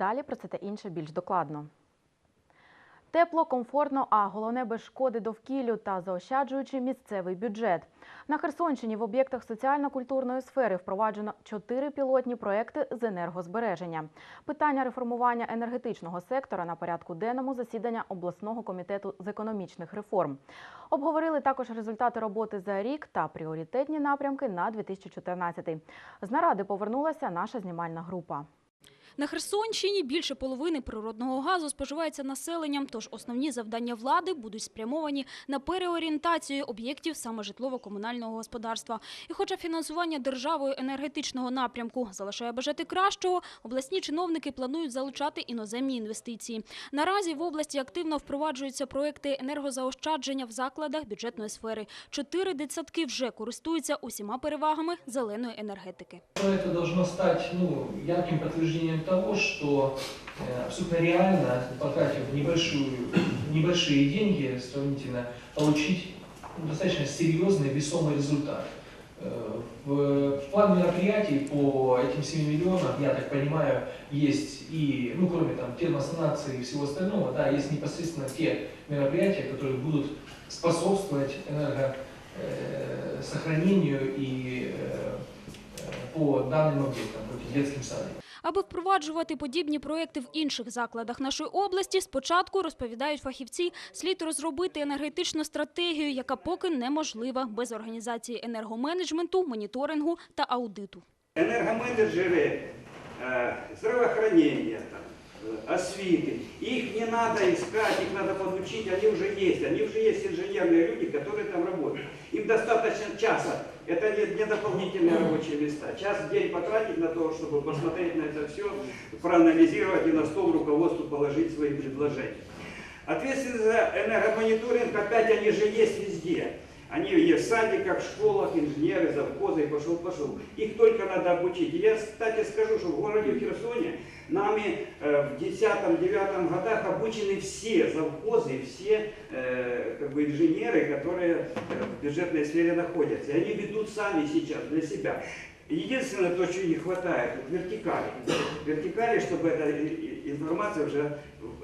Далі про це та інше більш докладно. Тепло, комфортно, а головне без шкоди довкіллю та заощаджуючи місцевий бюджет. На Херсонщині в об'єктах соціально-культурної сфери впроваджено чотири пілотні проекти з енергозбереження. Питання реформування енергетичного сектора на порядку денному засідання обласного комітету з економічних реформ. Обговорили також результати роботи за рік та пріоритетні напрямки на 2014. З наради повернулася наша знімальна група. На Херсонщині більше половини природного газу споживається населенням, тож основні завдання влади будуть спрямовані на переорієнтацію об'єктів саме житлово-комунального господарства. І хоча фінансування державою енергетичного напрямку залишає бажати кращого, обласні чиновники планують залучати іноземні інвестиції. Наразі в області активно впроваджуються проекти енергозаощадження в закладах бюджетної сфери. Чотири дитсадки вже користуються усіма перевагами зеленої енергетики. Это должно стать ну, ярким подтверждением того, что э, абсолютно реально, потратив небольшую, небольшие деньги сравнительно, получить достаточно серьезный весомый результат. Э, В, план мероприятий по этим 7 миллионам, я так понимаю, есть и, ну кроме там термосанации и всего остального, да, есть непосредственно те мероприятия, которые будут способствовать э, сохранению и по данным объектам, по детским садам. Аби впроваджувати подібні проекти в інших закладах нашої області, спочатку, розповідають фахівці, слід розробити енергетичну стратегію, яка поки неможлива без організації енергоменеджменту, моніторингу та аудиту. энергоменеджеры э, здравоохранения, там, э, освиты, их не надо искать, их надо подучить, они уже есть, они уже есть инженерные люди, которые там работают. Им достаточно часа, это не, не дополнительные рабочие места, час в день потратить на то, чтобы посмотреть на это все, проанализировать и на стол руководству положить свои предложения. Ответственность за энергомониторинг, опять они же есть везде. Они есть в садиках, школах, инженеры, завхозы, и пошел, пошел. Их только надо обучить. И я, кстати, скажу, что в городе Херсоне нами э, в 10-9 годах обучены все завхозы, все э, как бы инженеры, которые э, в бюджетной сфере находятся. И они ведут сами сейчас для себя. Единственное, то, чего не хватает, вертикали. Вертикали, чтобы эта информация уже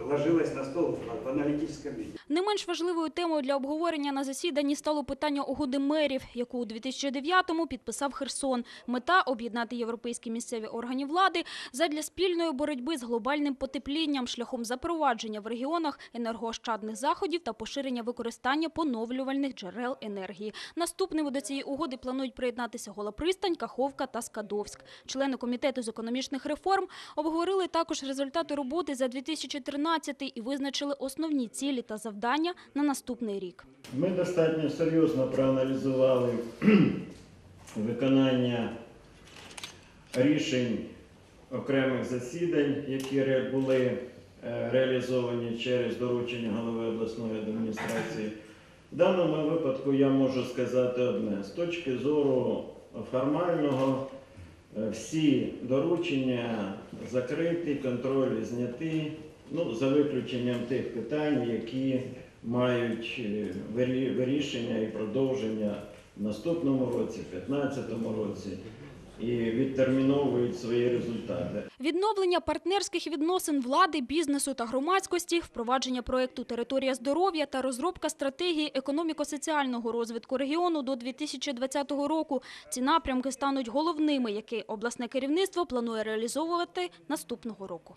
ложилась на стол в аналитическом виде. Не менш важливою темою для обговорення на засіданні стало питання угоди мерів, яку у 2009-му підписав Херсон. Мета – об'єднати європейські місцеві органи влади задля спільної боротьби з глобальним потеплінням шляхом запровадження в регіонах енергоощадних заходів та поширення використання поновлювальних джерел енергії. Наступними до цієї угоди планують приєднатися Голопристань, Каховка та Скадовськ. Члени комітету з економічних реформ обговорили також результати роботи за 2013 і визначили основні цілі та завдання на наступний рік. Ми достатньо серйозно проаналізували виконання рішень окремих засідань, які були е, реалізовані через доручення голови обласної адміністрації. В даному випадку я можу сказати одне: з точки зору формального, е, всі доручення закриті, контроль зняті, ну, за виключенням тих питань, які мають е, вирішення і продовження в наступному році, в 2015 році, і відтерміновують свої результати. Відновлення партнерських відносин влади, бізнесу та громадськості, впровадження проєкту «Територія здоров'я» та розробка стратегії економіко-соціального розвитку регіону до 2020 року. Ці напрямки стануть головними, які обласне керівництво планує реалізовувати наступного року.